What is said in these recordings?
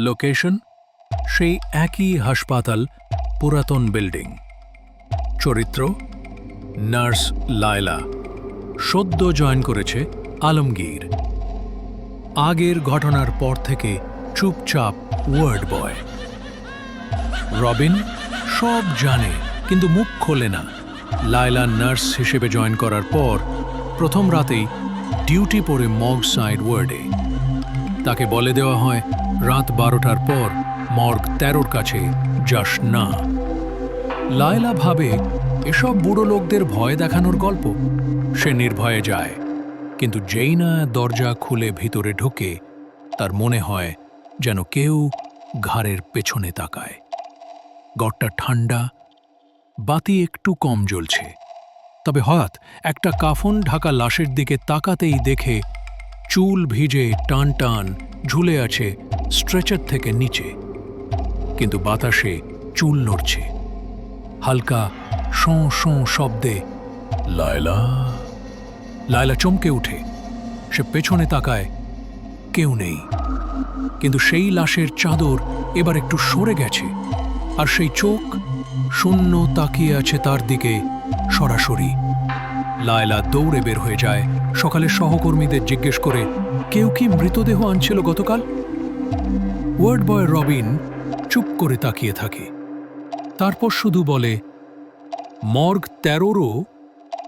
Location সেই একই হাসপাতাল, পুরাতন বিল্ডিং। চরিত্র? নার্স লায়লা। সদ্য জয়েন করেছে আলমগীর। আগের ঘটনার পর থেকে চুপচাপ ওয়ার্ড বয়। রবিন সব জানে, কিন্তু মুখ খোলে না। লায়লা নার্স হিসেবে জয়েন করার পর প্রথম রাতেই ডিউটি পড়ে মগ সাইড ওয়ার্ডে। তাকে বলে দেওয়া হয় রাত বারোটার পর মর্গ তেরোর কাছে যাস না। লায়লা ভাবে, এসব বুড়ো লোকদের ভয় দেখানোর গল্প? সে নির্ভয়ে যায়। কিন্তু যেই না দরজা খুলে ভিতরে ঢোকে। তার মনে হয় যেন কেউ ঘাড়ের পেছনে তাকায়। গড়টা ঠান্ডা, বাতি একটু কম জ্বলছে। তবে হঠাৎ একটা কাফন ঢাকা লাশের দিকে তাকাতেই দেখে চুল ভিজে টান টান ঝুলে আছে স্ট্রেচার থেকে নিচে, কিন্তু বাতাসে চুল নড়ছে। হালকা শোঁ শোঁ শব্দে, লায়লা। লায়লা চমকে উঠে। সে পেছনে তাকায়, কেউ নেই। কিন্তু সেই লাশের চাদর এবার একটু সরে গেছে, আর সেই চোখ শূন্য তাকিয়ে আছে তার দিকে সরাসরি। লায়লা দৌড়ে বের হয়ে যায়। সকালে সহকর্মীদের জিজ্ঞেস করে, কেউ কি মৃতদেহ আনছিল গতকাল? ওয়ার্ড বয় রবিন চুপ করে তাকিয়ে থাকে। তারপর শুধু বলে, মর্গ তেরোরও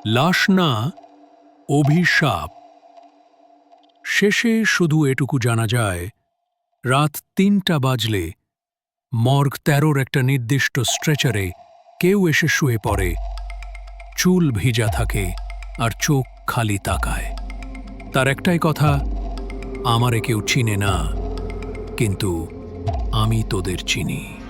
লাশ না, অভিশাপ। শেষে শুধু এটুকু জানা যায়, রাত তিনটা বাজলে মর্গ তেরোর একটা নির্দিষ্ট স্ট্রেচারে কেউ এসে শুয়ে পড়ে। চুল ভিজা থাকে আর চোখ খালি তাকায়। তার একটাই কথা, আমারে কেউ চিনে না। কিন্তু আমি তোদের চিনি।